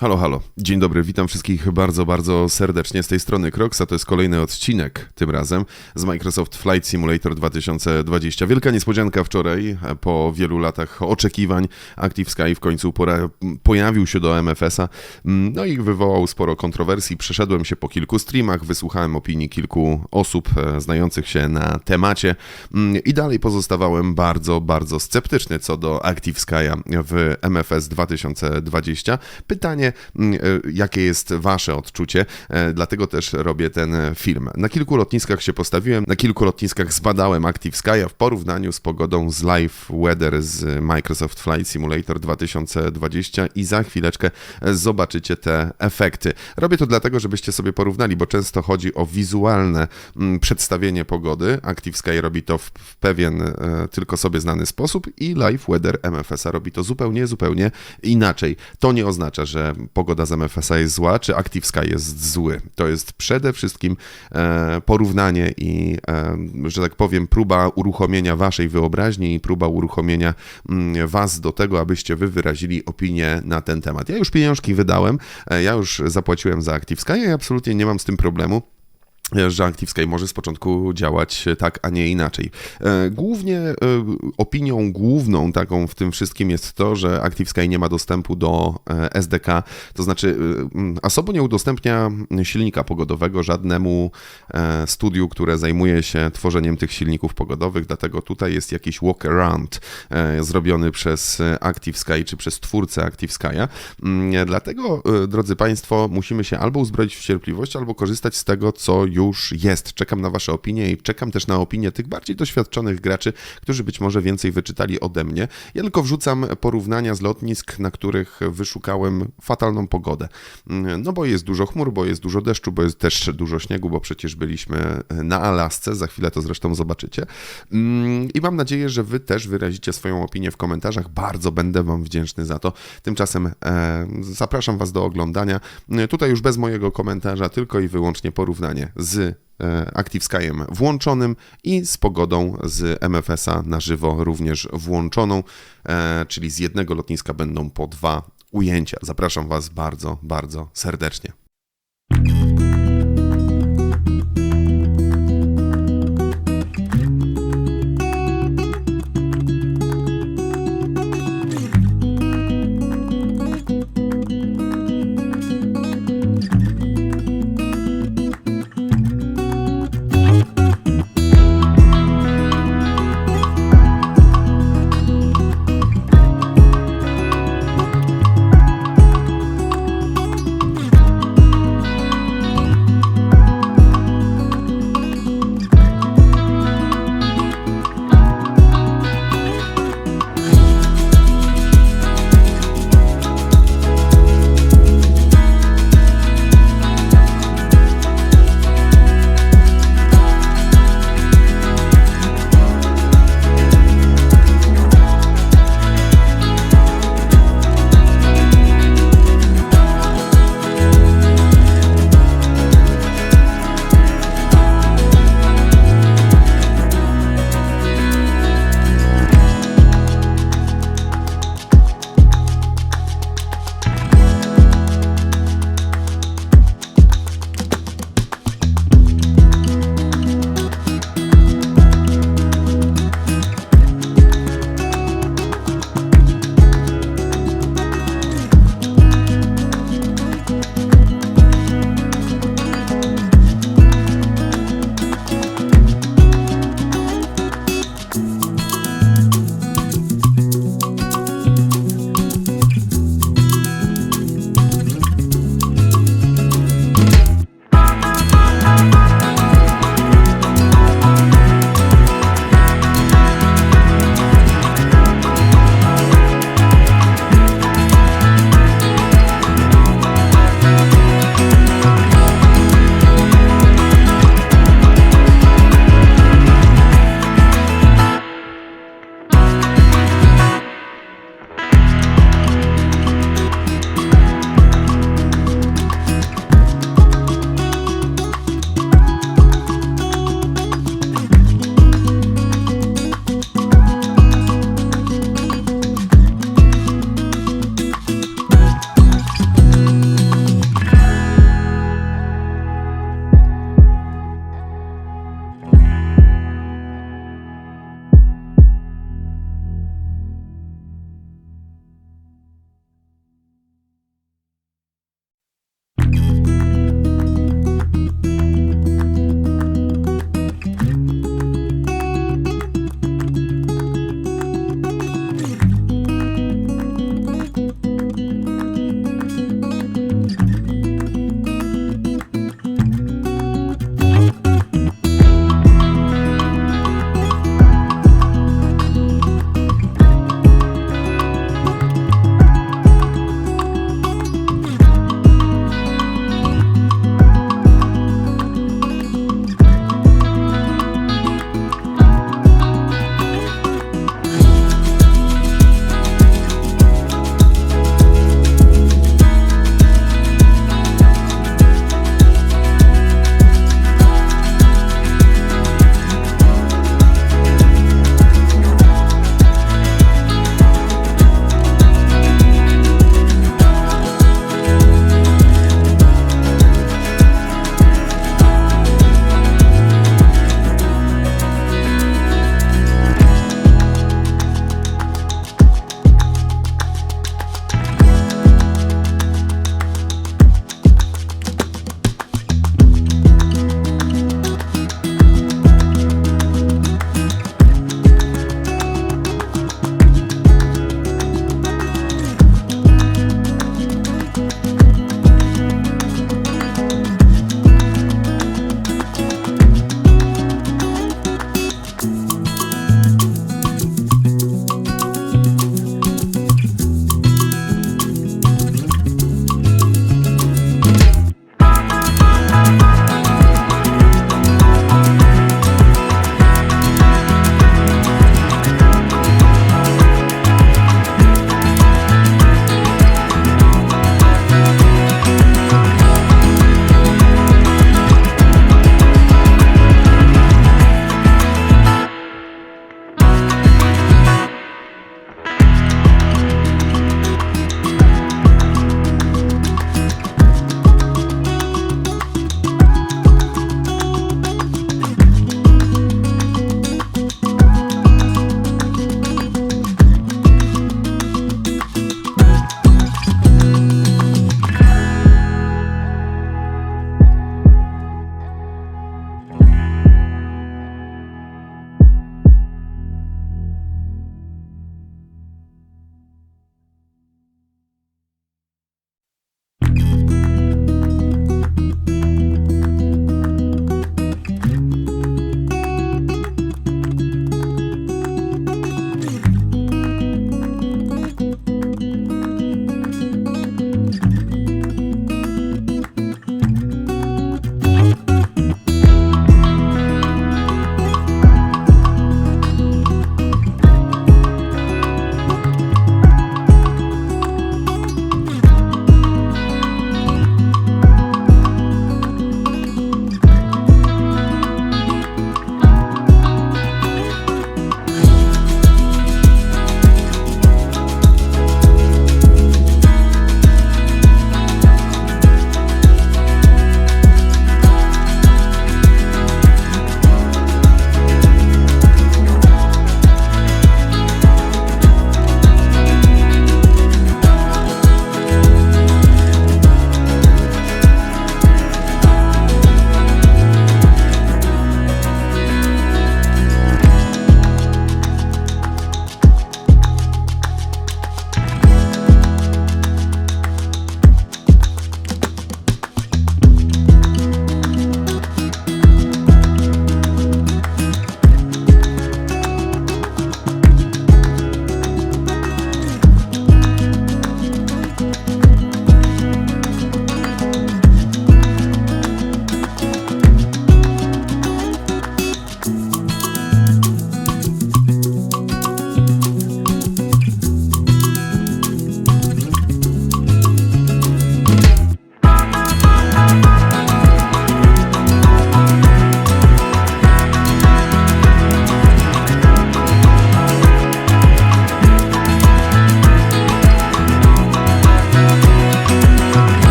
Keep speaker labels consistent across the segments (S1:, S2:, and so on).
S1: Halo, halo. Dzień dobry, witam wszystkich bardzo, bardzo serdecznie z tej strony Croxa. To jest kolejny odcinek, tym razem z Microsoft Flight Simulator 2020. Wielka niespodzianka wczoraj, po wielu latach oczekiwań. Active Sky w końcu pojawił się do MFS-a, mm, no i wywołał sporo kontrowersji. Przeszedłem się po kilku streamach, wysłuchałem opinii kilku osób e, znających się na temacie mm, i dalej pozostawałem bardzo, bardzo sceptyczny co do Active Sky'a w MFS 2020. Pytanie, e, jakie jest Wasze odczucie? E, Dlatego też robię ten film. Na kilku lotniskach się postawiłem, na kilku lotniskach zbadałem Active Sky'a w porównaniu z pogodą z Live Weather z Microsoft Flight Simulator 2020 i za chwileczkę zobaczycie te efekty. Robię to dlatego, żebyście sobie porównali, bo często chodzi o wizualne przedstawienie pogody. Active Sky robi to w, pewien e, tylko sobie znany sposób i Live Weather MFS-a robi to zupełnie, zupełnie inaczej. To nie oznacza, że pogoda z MFS-a jest zła, czy Active Sky jest zły. To jest przede wszystkim e, porównanie i, e, że tak powiem, próba uruchomienia waszej wyobraźni i próba uruchomienia mm, was do tego, abyście wy wyrazili opinię na ten temat. Ja już pieniążki wydałem, e, ja już zapłaciłem za Active Sky i absolutnie nie mam z tym problemu że Active Sky może z początku działać tak, a nie inaczej. E, Głównie e, opinią główną taką w tym wszystkim jest to, że Active Sky nie ma dostępu do e, SDK, to znaczy mm, Asobo nie udostępnia silnika pogodowego żadnemu studiu, które zajmuje się tworzeniem tych silników pogodowych, dlatego tutaj jest jakiś walk-around zrobiony przez Active Sky czy przez twórcę Active Sky'a. Mm, Dlatego, drodzy Państwo, musimy się albo uzbroić w cierpliwość, albo korzystać z tego, co już jest. Czekam na Wasze opinie i czekam też na opinie tych bardziej doświadczonych graczy, którzy być może więcej wyczytali ode mnie. Ja tylko wrzucam porównania z lotnisk, na których wyszukałem fatalną pogodę. Mm, No bo jest dużo chmur, bo jest dużo deszczu, bo jest też dużo śniegu, bo przecież byliśmy na Alasce, za chwilę to zresztą zobaczycie. Mm, I mam nadzieję, że Wy też wyrazicie swoją opinię w komentarzach. Bardzo będę Wam wdzięczny za to. Tymczasem e, zapraszam Was do oglądania. E, Tutaj już bez mojego komentarza, tylko i wyłącznie porównanie z e, Active Skyem włączonym i z pogodą z MFS-a na żywo również włączoną, e, czyli z jednego lotniska będą po dwa ujęcia. Zapraszam Was bardzo, bardzo serdecznie.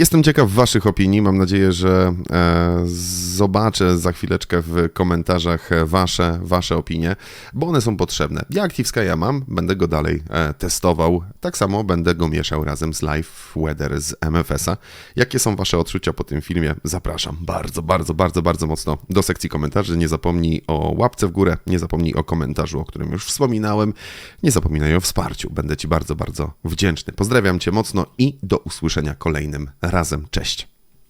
S1: Jestem ciekaw Waszych opinii. Mam nadzieję, że e, zobaczę za chwileczkę w komentarzach Wasze, wasze opinie, bo one są potrzebne. Ja Active Sky'a mam, będę go dalej e, testował. Tak samo będę go mieszał razem z Live Weather z MFS-a. Jakie są Wasze odczucia po tym filmie? Zapraszam bardzo, bardzo, bardzo, bardzo mocno do sekcji komentarzy. Nie zapomnij o łapce w górę, nie zapomnij o komentarzu, o którym już wspominałem. Nie zapominaj o wsparciu. Będę Ci bardzo, bardzo wdzięczny. Pozdrawiam Cię mocno i do usłyszenia kolejnym razem. Cześć.